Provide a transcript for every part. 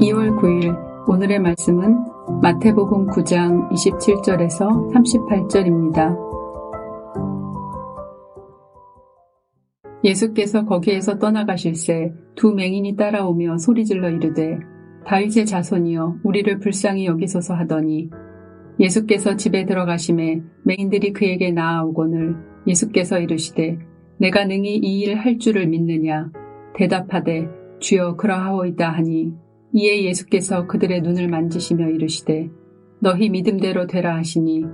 2월 9일 오늘의 말씀은 마태복음 9장 27절에서 38절입니다. 예수께서 거기에서 떠나가실새 두 맹인이 따라오며 소리질러 이르되 다윗의 자손이여 우리를 불쌍히 여기소서 하더니 예수께서 집에 들어가심에 맹인들이 그에게 나아오거늘 예수께서 이르시되 내가 능히 이 일 할 줄을 믿느냐 대답하되 주여 그러하오이다 하니 이에 예수께서 그들의 눈을 만지시며 이르시되 너희 믿음대로 되라 하시니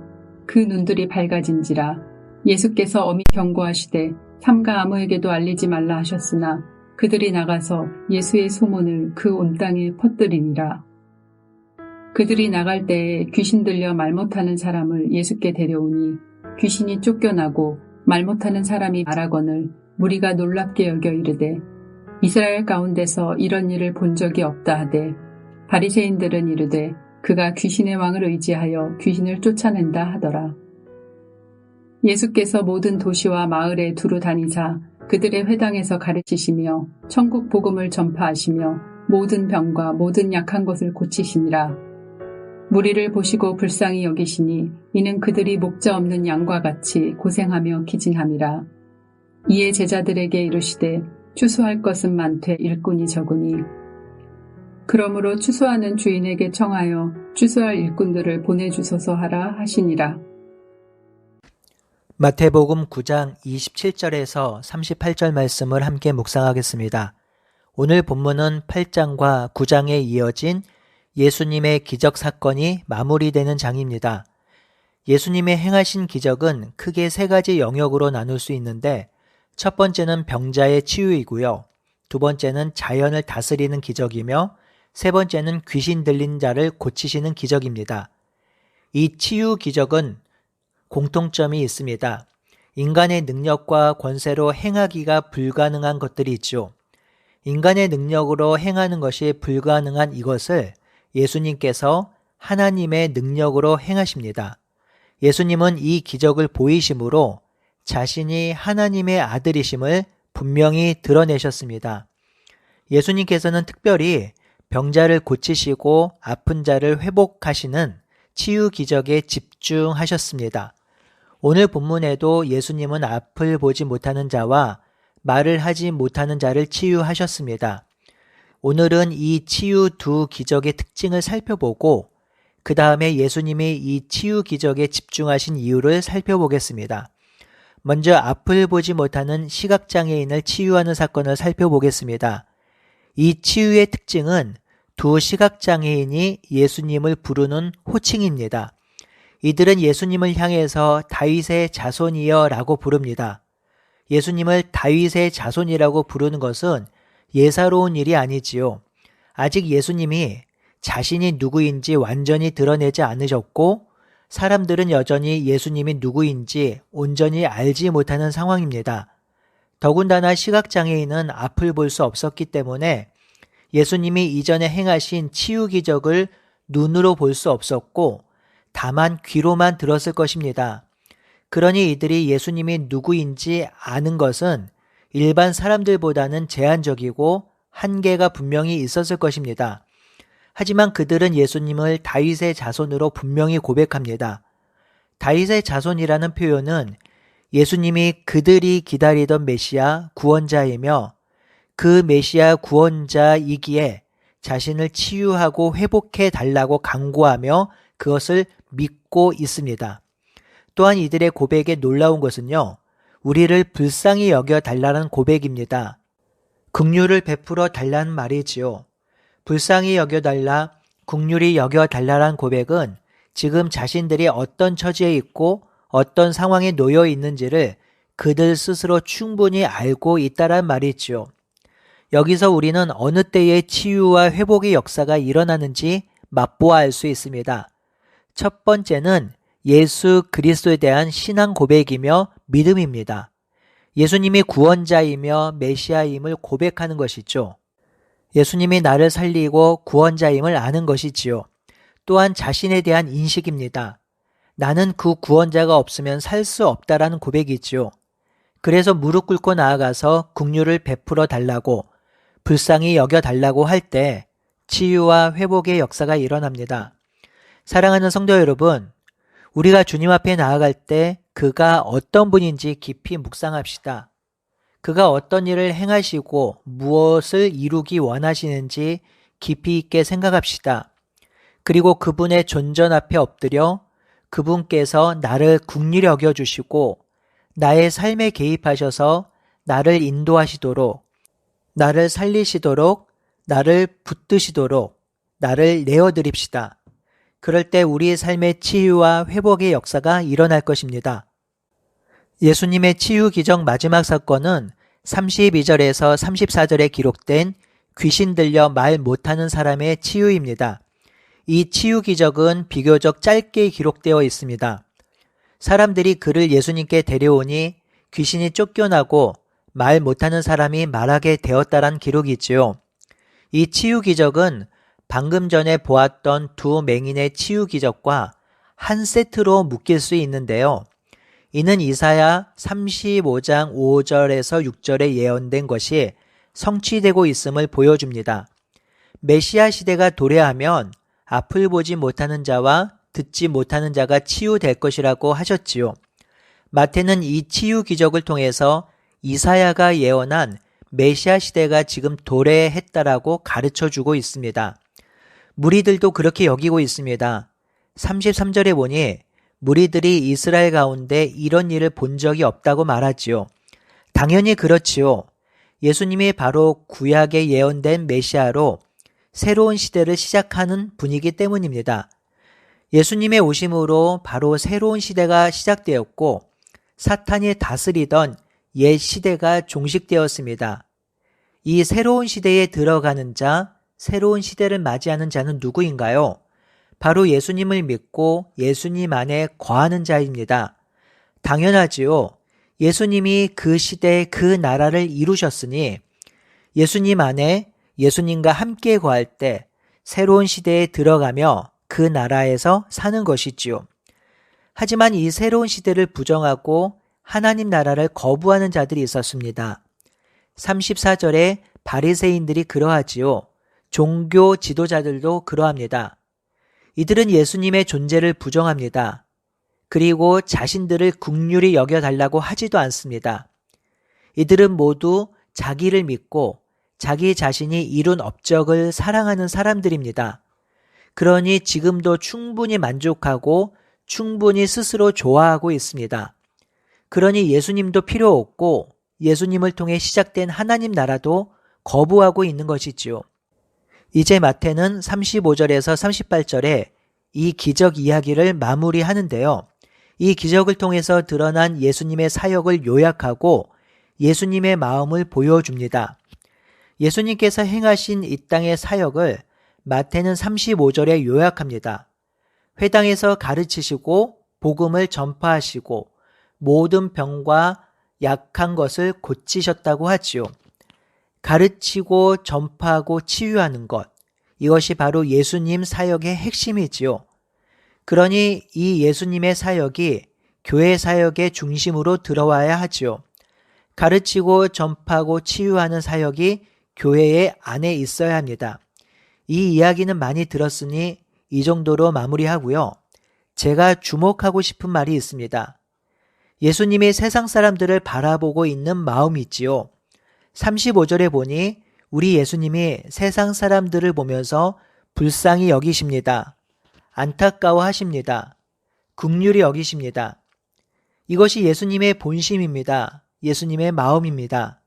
그 눈들이 밝아진지라 예수께서 어미 경고하시되 삼가 아무에게도 알리지 말라 하셨으나 그들이 나가서 예수의 소문을 그 온 땅에 퍼뜨리니라. 그들이 나갈 때에 귀신 들려 말 못하는 사람을 예수께 데려오니 귀신이 쫓겨나고 말 못하는 사람이 말하거늘 무리가 놀랍게 여겨 이르되 이스라엘 가운데서 이런 일을 본 적이 없다 하되 바리새인들은 이르되 그가 귀신의 왕을 의지하여 귀신을 쫓아낸다 하더라. 예수께서 모든 도시와 마을에 두루 다니사 그들의 회당에서 가르치시며 천국 복음을 전파하시며 모든 병과 모든 약한 것을 고치시니라. 무리를 보시고 불쌍히 여기시니 이는 그들이 목자 없는 양과 같이 고생하며 기진함이라. 이에 제자들에게 이르시되 추수할 것은 많되 일꾼이 적으니 그러므로 추수하는 주인에게 청하여 추수할 일꾼들을 보내주소서 하라 하시니라. 마태복음 9장 27절에서 38절 말씀을 함께 묵상하겠습니다. 오늘 본문은 8장과 9장에 이어진 예수님의 기적 사건이 마무리되는 장입니다. 예수님의 행하신 기적은 크게 세 가지 영역으로 나눌 수 있는데 첫 번째는 병자의 치유이고요. 두 번째는 자연을 다스리는 기적이며 세 번째는 귀신 들린 자를 고치시는 기적입니다. 이 치유 기적은 공통점이 있습니다. 인간의 능력과 권세로 행하기가 불가능한 것들이 있죠. 인간의 능력으로 행하는 것이 불가능한 이것을 예수님께서 하나님의 능력으로 행하십니다. 예수님은 이 기적을 보이심으로 자신이 하나님의 아들이심을 분명히 드러내셨습니다. 예수님께서는 특별히 병자를 고치시고 아픈 자를 회복하시는 치유 기적에 집중하셨습니다. 오늘 본문에도 예수님은 앞을 보지 못하는 자와 말을 하지 못하는 자를 치유하셨습니다. 오늘은 이 치유 두 기적의 특징을 살펴보고 그 다음에 예수님이 이 치유 기적에 집중하신 이유를 살펴보겠습니다. 먼저 앞을 보지 못하는 시각장애인을 치유하는 사건을 살펴보겠습니다. 이 치유의 특징은 두 시각장애인이 예수님을 부르는 호칭입니다. 이들은 예수님을 향해서 다윗의 자손이여 라고 부릅니다. 예수님을 다윗의 자손이라고 부르는 것은 예사로운 일이 아니지요. 아직 예수님이 자신이 누구인지 완전히 드러내지 않으셨고 사람들은 여전히 예수님이 누구인지 온전히 알지 못하는 상황입니다. 더군다나 시각장애인은 앞을 볼 수 없었기 때문에 예수님이 이전에 행하신 치유 기적을 눈으로 볼 수 없었고 다만 귀로만 들었을 것입니다. 그러니 이들이 예수님이 누구인지 아는 것은 일반 사람들보다는 제한적이고 한계가 분명히 있었을 것입니다. 하지만 그들은 예수님을 다윗의 자손으로 분명히 고백합니다. 다윗의 자손이라는 표현은 예수님이 그들이 기다리던 메시아 구원자이며 그 메시아 구원자이기에 자신을 치유하고 회복해 달라고 강구하며 그것을 믿고 있습니다. 또한 이들의 고백에 놀라운 것은요, 우리를 불쌍히 여겨 달라는 고백입니다. 긍휼을 베풀어 달라는 말이지요. 불쌍히 여겨 달라, 국률이 여겨 달라란 고백은 지금 자신들이 어떤 처지에 있고 어떤 상황에 놓여 있는지를 그들 스스로 충분히 알고 있다란 말이지요. 여기서 우리는 어느 때의 치유와 회복의 역사가 일어나는지 맛보아 알 수 있습니다. 첫 번째는 예수 그리스도에 대한 신앙 고백이며 믿음입니다. 예수님이 구원자이며 메시아임을 고백하는 것이죠. 예수님이 나를 살리고 구원자임을 아는 것이지요. 또한 자신에 대한 인식입니다. 나는 그 구원자가 없으면 살 수 없다라는 고백이지요. 그래서 무릎 꿇고 나아가서 국류를 베풀어 달라고 불쌍히 여겨 달라고 할 때 치유와 회복의 역사가 일어납니다. 사랑하는 성도 여러분, 우리가 주님 앞에 나아갈 때 그가 어떤 분인지 깊이 묵상합시다. 그가 어떤 일을 행하시고 무엇을 이루기 원하시는지 깊이 있게 생각합시다. 그리고 그분의 존전 앞에 엎드려 그분께서 나를 국리히 여겨 주시고 나의 삶에 개입하셔서 나를 인도하시도록 나를 살리시도록 나를 붙드시도록 나를 내어 드립시다. 그럴 때 우리의 삶의 치유와 회복의 역사가 일어날 것입니다. 예수님의 치유 기적 마지막 사건은 32절에서 34절에 기록된 귀신 들려 말 못하는 사람의 치유입니다. 이 치유 기적은 비교적 짧게 기록되어 있습니다. 사람들이 그를 예수님께 데려오니 귀신이 쫓겨나고 말 못하는 사람이 말하게 되었다란 기록이지요. 이 치유 기적은 방금 전에 보았던 두 맹인의 치유 기적과 한 세트로 묶일 수 있는데요. 이는 이사야 35장 5절에서 6절에 예언된 것이 성취되고 있음을 보여줍니다. 메시아 시대가 도래하면 앞을 보지 못하는 자와 듣지 못하는 자가 치유될 것이라고 하셨지요. 마태는 이 치유 기적을 통해서 이사야가 예언한 메시아 시대가 지금 도래했다라고 가르쳐 주고 있습니다. 무리들도 그렇게 여기고 있습니다. 33절에 보니 무리들이 이스라엘 가운데 이런 일을 본 적이 없다고 말하지요. 당연히 그렇지요. 예수님이 바로 구약에 예언된 메시아로 새로운 시대를 시작하는 분이기 때문입니다. 예수님의 오심으로 바로 새로운 시대가 시작되었고 사탄이 다스리던 옛 시대가 종식되었습니다. 이 새로운 시대에 들어가는 자, 새로운 시대를 맞이하는 자는 누구인가요? 바로 예수님을 믿고 예수님 안에 거하는 자입니다. 당연하지요. 예수님이 그 시대 그 나라를 이루셨으니 예수님 안에 예수님과 함께 거할 때 새로운 시대에 들어가며 그 나라에서 사는 것이지요. 하지만 이 새로운 시대를 부정하고 하나님 나라를 거부하는 자들이 있었습니다. 34절에 바리새인들이 그러하지요. 종교 지도자들도 그러합니다. 이들은 예수님의 존재를 부정합니다. 그리고 자신들을 국률이 여겨달라고 하지도 않습니다. 이들은 모두 자기를 믿고 자기 자신이 이룬 업적을 사랑하는 사람들입니다. 그러니 지금도 충분히 만족하고 충분히 스스로 좋아하고 있습니다. 그러니 예수님도 필요 없고 예수님을 통해 시작된 하나님 나라도 거부하고 있는 것이지요. 이제 마태는 35절에서 38절에 이 기적 이야기를 마무리하는데요. 이 기적을 통해서 드러난 예수님의 사역을 요약하고 예수님의 마음을 보여줍니다. 예수님께서 행하신 이 땅의 사역을 마태는 35절에 요약합니다. 회당에서 가르치시고 복음을 전파하시고 모든 병과 약한 것을 고치셨다고 하지요. 가르치고 전파하고 치유하는 것. 이것이 바로 예수님 사역의 핵심이지요. 그러니 이 예수님의 사역이 교회 사역의 중심으로 들어와야 하지요. 가르치고 전파하고 치유하는 사역이 교회의 안에 있어야 합니다. 이 이야기는 많이 들었으니 이 정도로 마무리하고요. 제가 주목하고 싶은 말이 있습니다. 예수님이 세상 사람들을 바라보고 있는 마음이 있지요. 35절에 보니 우리 예수님이 세상 사람들을 보면서 불쌍히 여기십니다. 안타까워 하십니다. 국률이 여기십니다. 이것이 예수님의 본심입니다. 예수님의 마음입니다.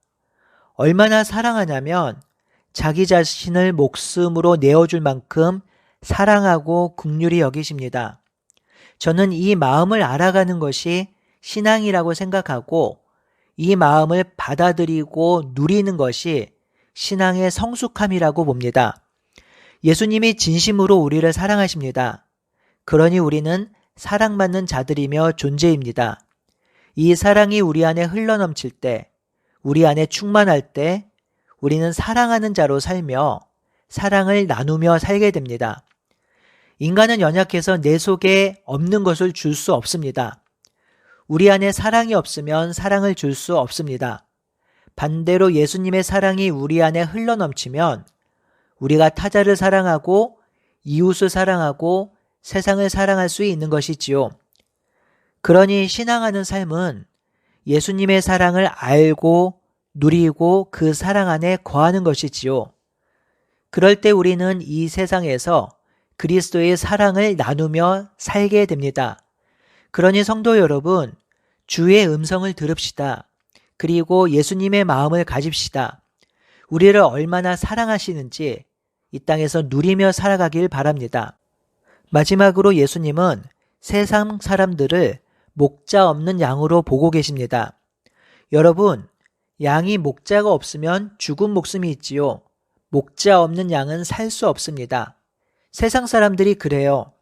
얼마나 사랑하냐면 자기 자신을 목숨으로 내어줄 만큼 사랑하고 국률이 여기십니다. 저는 이 마음을 알아가는 것이 신앙이라고 생각하고 이 마음을 받아들이고 누리는 것이 신앙의 성숙함이라고 봅니다. 예수님이 진심으로 우리를 사랑하십니다. 그러니 우리는 사랑받는 자들이며 존재입니다. 이 사랑이 우리 안에 흘러넘칠 때, 우리 안에 충만할 때, 우리는 사랑하는 자로 살며 사랑을 나누며 살게 됩니다. 인간은 연약해서 내 속에 없는 것을 줄 수 없습니다. 우리 안에 사랑이 없으면 사랑을 줄 수 없습니다. 반대로 예수님의 사랑이 우리 안에 흘러넘치면 우리가 타자를 사랑하고 이웃을 사랑하고 세상을 사랑할 수 있는 것이지요. 그러니 신앙하는 삶은 예수님의 사랑을 알고 누리고 그 사랑 안에 거하는 것이지요. 그럴 때 우리는 이 세상에서 그리스도의 사랑을 나누며 살게 됩니다. 그러니 성도 여러분, 주의 음성을 들읍시다. 그리고 예수님의 마음을 가집시다. 우리를 얼마나 사랑하시는지 이 땅에서 누리며 살아가길 바랍니다. 마지막으로 예수님은 세상 사람들을 목자 없는 양으로 보고 계십니다. 여러분, 양이 목자가 없으면 죽은 목숨이 있지요. 목자 없는 양은 살 수 없습니다. 세상 사람들이 그래요.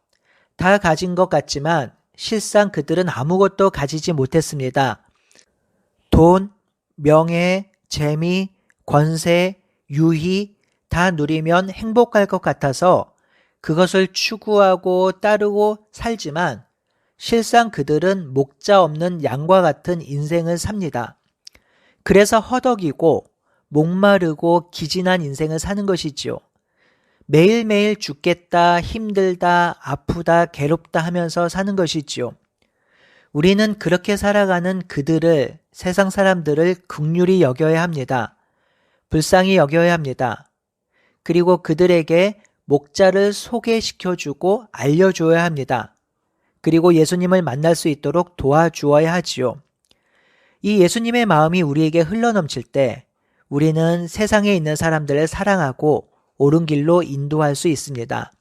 다 가진 것 같지만 실상 그들은 아무것도 가지지 못했습니다. 돈, 명예, 재미, 권세, 유희 다 누리면 행복할 것 같아서 그것을 추구하고 따르고 살지만 실상 그들은 목자 없는 양과 같은 인생을 삽니다. 그래서 허덕이고 목마르고 기진한 인생을 사는 것이지요. 매일매일 죽겠다, 힘들다, 아프다, 괴롭다 하면서 사는 것이지요. 우리는 그렇게 살아가는 그들을, 세상 사람들을 극률이 여겨야 합니다. 불쌍히 여겨야 합니다. 그리고 그들에게 목자를 소개시켜주고 알려줘야 합니다. 그리고 예수님을 만날 수 있도록 도와주어야 하지요. 이 예수님의 마음이 우리에게 흘러넘칠 때 우리는 세상에 있는 사람들을 사랑하고 옳은 길로 인도할 수 있습니다.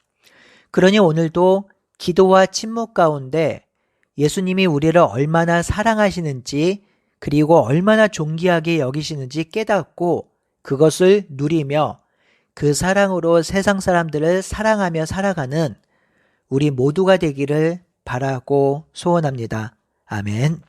그러니 오늘도 기도와 침묵 가운데 예수님이 우리를 얼마나 사랑하시는지 그리고 얼마나 존귀하게 여기시는지 깨닫고 그것을 누리며 그 사랑으로 세상 사람들을 사랑하며 살아가는 우리 모두가 되기를 바라고 소원합니다. 아멘.